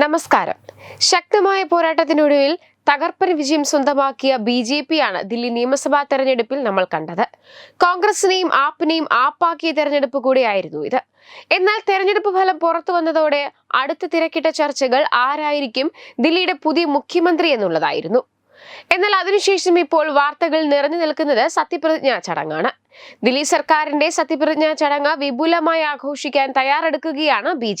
നമസ്കാരം. ശക്തമായ പോരാട്ടത്തിനൊടുവിൽ തകർപ്പൻ വിജയം സ്വന്തമാക്കിയ ബി ജെ പിയാണ് ദില്ലി നിയമസഭാ തെരഞ്ഞെടുപ്പിൽ നമ്മൾ കണ്ടത്. കോൺഗ്രസിനെയും ആപ്പിനെയും ആപ്പാക്കിയ തെരഞ്ഞെടുപ്പ് കൂടിയായിരുന്നു ഇത്. എന്നാൽ തെരഞ്ഞെടുപ്പ് ഫലം പുറത്തു വന്നതോടെ അടുത്ത തിരക്കിട്ട ചർച്ചകൾ ആരായിരിക്കും ദില്ലിയുടെ പുതിയ മുഖ്യമന്ത്രി എന്നുള്ളതായിരുന്നു. എന്നാൽ അതിനുശേഷം ഇപ്പോൾ വാർത്തകൾ നിറഞ്ഞു നിൽക്കുന്നത് സത്യപ്രതിജ്ഞാ ചടങ്ങാണ്. ദില്ലി സർക്കാരിന്റെ സത്യപ്രതിജ്ഞാ ചടങ്ങ് വിപുലമായി ആഘോഷിക്കാൻ തയ്യാറെടുക്കുകയാണ് ബി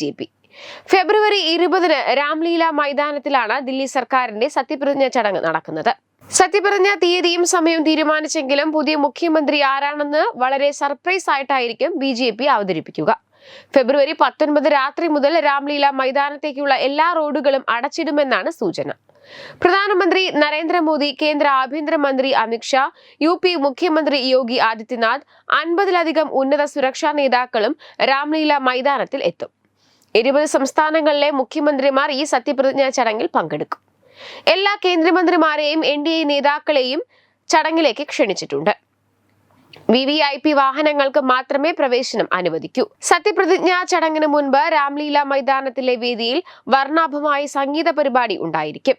ഫെബ്രുവരി ഇരുപതിന് രാംലീല മൈതാനത്തിലാണ് ദില്ലി സർക്കാരിന്റെ സത്യപ്രതിജ്ഞ ചടങ്ങ് നടക്കുന്നത്. സത്യപ്രതിജ്ഞ തീയതിയും സമയവും തീരുമാനിച്ചെങ്കിലും പുതിയ മുഖ്യമന്ത്രി ആരാണെന്ന് വളരെ സർപ്രൈസ് ആയിട്ടായിരിക്കും ബി ജെ പി അവതരിപ്പിക്കുക. ഫെബ്രുവരി പത്തൊൻപത് രാത്രി മുതൽ രാംലീല മൈതാനത്തേക്കുള്ള എല്ലാ റോഡുകളും അടച്ചിടുമെന്നാണ് സൂചന. പ്രധാനമന്ത്രി നരേന്ദ്രമോദി കേന്ദ്ര ആഭ്യന്തരമന്ത്രി അമിത്ഷാ യു പി മുഖ്യമന്ത്രി യോഗി ആദിത്യനാഥ് അൻപതിലധികം ഉന്നത സുരക്ഷാ നേതാക്കളും രാംലീല മൈതാനത്തിൽ എത്തും. ഇരുപത് സംസ്ഥാനങ്ങളിലെ മുഖ്യമന്ത്രിമാർ ഈ സത്യപ്രതിജ്ഞാ ചടങ്ങിൽ പങ്കെടുക്കും. എല്ലാ കേന്ദ്രമന്ത്രിമാരെയും എൻ ഡി എ നേതാക്കളെയും ചടങ്ങിലേക്ക് ക്ഷണിച്ചിട്ടുണ്ട്. വി വി ഐ പി വാഹനങ്ങൾക്ക് മാത്രമേ പ്രവേശനം അനുവദിക്കൂ. സത്യപ്രതിജ്ഞാ ചടങ്ങിന് മുൻപ് രാംലീല മൈതാനത്തിലെ വേദിയിൽ വർണാഭമായ സംഗീത പരിപാടി ഉണ്ടായിരിക്കും.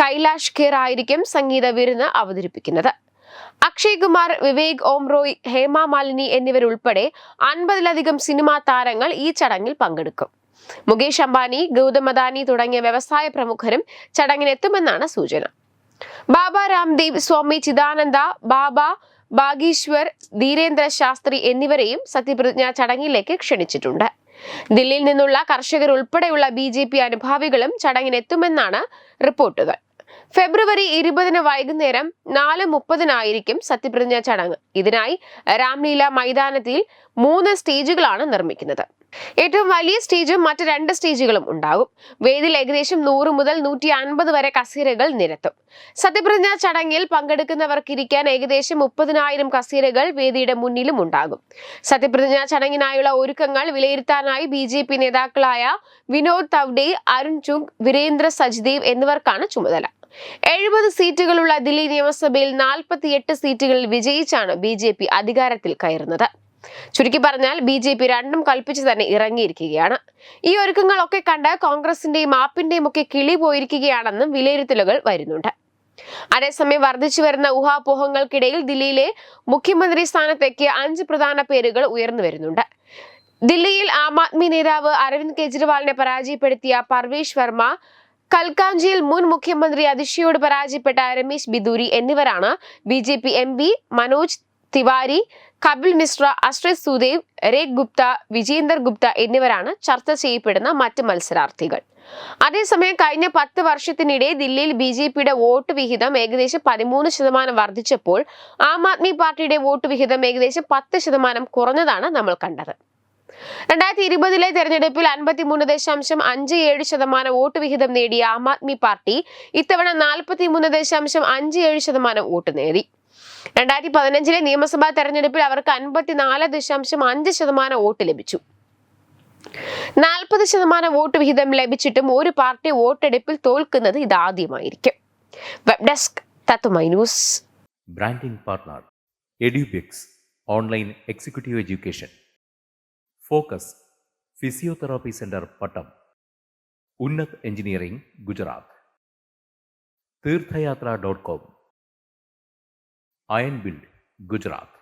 കൈലാഷ് ഖേർ ആയിരിക്കും സംഗീത വിരുന്ന് അവതരിപ്പിക്കുന്നത്. അക്ഷയ് കുമാർ വിവേക് ഓംറോയ് ഹേമ മാലിനി എന്നിവരുൾപ്പെടെ അൻപതിലധികം സിനിമാ താരങ്ങൾ ഈ ചടങ്ങിൽ പങ്കെടുക്കും. മുകേഷ് അംബാനി ഗൗതം അദാനി തുടങ്ങിയ വ്യവസായ പ്രമുഖരും ചടങ്ങിനെത്തുമെന്നാണ് സൂചന. ബാബ രാംദേവ് സ്വാമി ചിദാനന്ദ ബാബ ബാഗീശ്വർ ധീരേന്ദ്ര ശാസ്ത്രി എന്നിവരെയും സത്യപ്രതിജ്ഞ ചടങ്ങിലേക്ക് ക്ഷണിച്ചിട്ടുണ്ട്. ദില്ലിയിൽ നിന്നുള്ള കർഷകർ ഉൾപ്പെടെയുള്ള ബി ജെ പി അനുഭാവികളും ചടങ്ങിനെത്തുമെന്നാണ് റിപ്പോർട്ടുകൾ. ഫെബ്രുവരി ഇരുപതിന് വൈകുന്നേരം നാല് മുപ്പതിനായിരിക്കും സത്യപ്രതിജ്ഞ ചടങ്ങ്. ഇതിനായി രാംലീല മൈതാനത്തിൽ മൂന്ന് സ്റ്റേജുകളാണ് നിർമ്മിക്കുന്നത്. ഏറ്റവും വലിയ സ്റ്റേജും മറ്റ് രണ്ട് സ്റ്റേജുകളും ഉണ്ടാകും. വേദിയിൽ ഏകദേശം നൂറ് മുതൽ നൂറ്റി അൻപത് വരെ കസേരകൾ നിരത്തും. സത്യപ്രതിജ്ഞാ ചടങ്ങിൽ പങ്കെടുക്കുന്നവർക്കിരിക്കാൻ ഏകദേശം മുപ്പതിനായിരം കസേരകൾ വേദിയുടെ മുന്നിലും ഉണ്ടാകും. സത്യപ്രതിജ്ഞാ ചടങ്ങിനായുള്ള ഒരുക്കങ്ങൾ വിലയിരുത്താനായി ബി ജെ പി നേതാക്കളായ വിനോദ് തവ്ഡെ അരുൺ ചുങ് വീരേന്ദ്ര സജ്ദേവ് എന്നിവർക്കാണ് ചുമതല. എഴുപത് സീറ്റുകളുള്ള ദില്ലി നിയമസഭയിൽ നാൽപ്പത്തിയെട്ട് സീറ്റുകളിൽ വിജയിച്ചാണ് ബി ജെ പി അധികാരത്തിൽ കയറുന്നത്. ചുരുക്കി പറഞ്ഞാൽ ബി ജെ പി രണ്ടും കൽപ്പിച്ച് തന്നെ ഇറങ്ങിയിരിക്കുകയാണ്. ഈ ഒരുക്കങ്ങളൊക്കെ കണ്ട് കോൺഗ്രസിന്റെയും മാപ്പിന്റെയും ഒക്കെ കിളി പോയിരിക്കുകയാണെന്നും വിലയിരുത്തലുകൾ വരുന്നുണ്ട്. അതേസമയം വർദ്ധിച്ചു വരുന്ന ഊഹാപോഹങ്ങൾക്കിടയിൽ ദില്ലിയിലെ മുഖ്യമന്ത്രി സ്ഥാനത്തേക്ക് അഞ്ച് പ്രധാന പേരുകൾ ഉയർന്നു വരുന്നുണ്ട്. ദില്ലിയിൽ ആം ആദ്മി നേതാവ് അരവിന്ദ് കെജ്രിവാളിനെ പരാജയപ്പെടുത്തിയ പർവേഷ് വർമ്മ കൽക്കാഞ്ചിയിൽ മുൻ മുഖ്യമന്ത്രി അതിഷയോട് പരാജയപ്പെട്ട രമേശ് ബിദൂരി എന്നിവരാണ് B J P M P Manoj Tiwari Kapil Mishra അശ്രത് സുദേവ് രേഗ് ഗുപ്ത വിജേന്ദർ ഗുപ്ത എന്നിവരാണ് ചർച്ച ചെയ്യപ്പെടുന്ന മറ്റ് മത്സരാർത്ഥികൾ. അതേസമയം കഴിഞ്ഞ പത്ത് വർഷത്തിനിടെ ദില്ലിയിൽ ബി ജെ പിയുടെ വോട്ട് വിഹിതം ഏകദേശം പതിമൂന്ന് ശതമാനം വർദ്ധിച്ചപ്പോൾ ആം ആദ്മി പാർട്ടിയുടെ വോട്ട് വിഹിതം ഏകദേശം പത്ത് ശതമാനം കുറഞ്ഞതാണ് നമ്മൾ കണ്ടത്. രണ്ടായിരത്തി ഇരുപതിലെ തെരഞ്ഞെടുപ്പിൽ അൻപത്തിമൂന്ന് ദശാംശം അഞ്ച് ഏഴ് ശതമാനം വോട്ട് വിഹിതം നേടിയ ആം ആദ്മി പാർട്ടി ഇത്തവണ നാൽപ്പത്തിമൂന്ന് ദശാംശം അഞ്ച് ഏഴ് ശതമാനം വോട്ട് നേടി. രണ്ടായിരത്തി പതിനഞ്ചിലെ നിയമസഭാ തെരഞ്ഞെടുപ്പിൽ അവർക്ക് അൻപത്തിനാല് ദശാംശം അഞ്ച് ശതമാനം വോട്ട് ലഭിച്ചു. നാൽപ്പത് ശതമാനം വോട്ട് വിഹിതം ലഭിച്ചിട്ടും ഒരു പാർട്ടി വോട്ടെടുപ്പിൽ തോൽക്കുന്നത് ഇതാദ്യമായിരിക്കും. Web desk news. Branding partner Edubix online executive education. Focus physiotherapy centre Pattom. Unnat engineering Gujarat. Theerthayatra dot com. Ion build Gujarat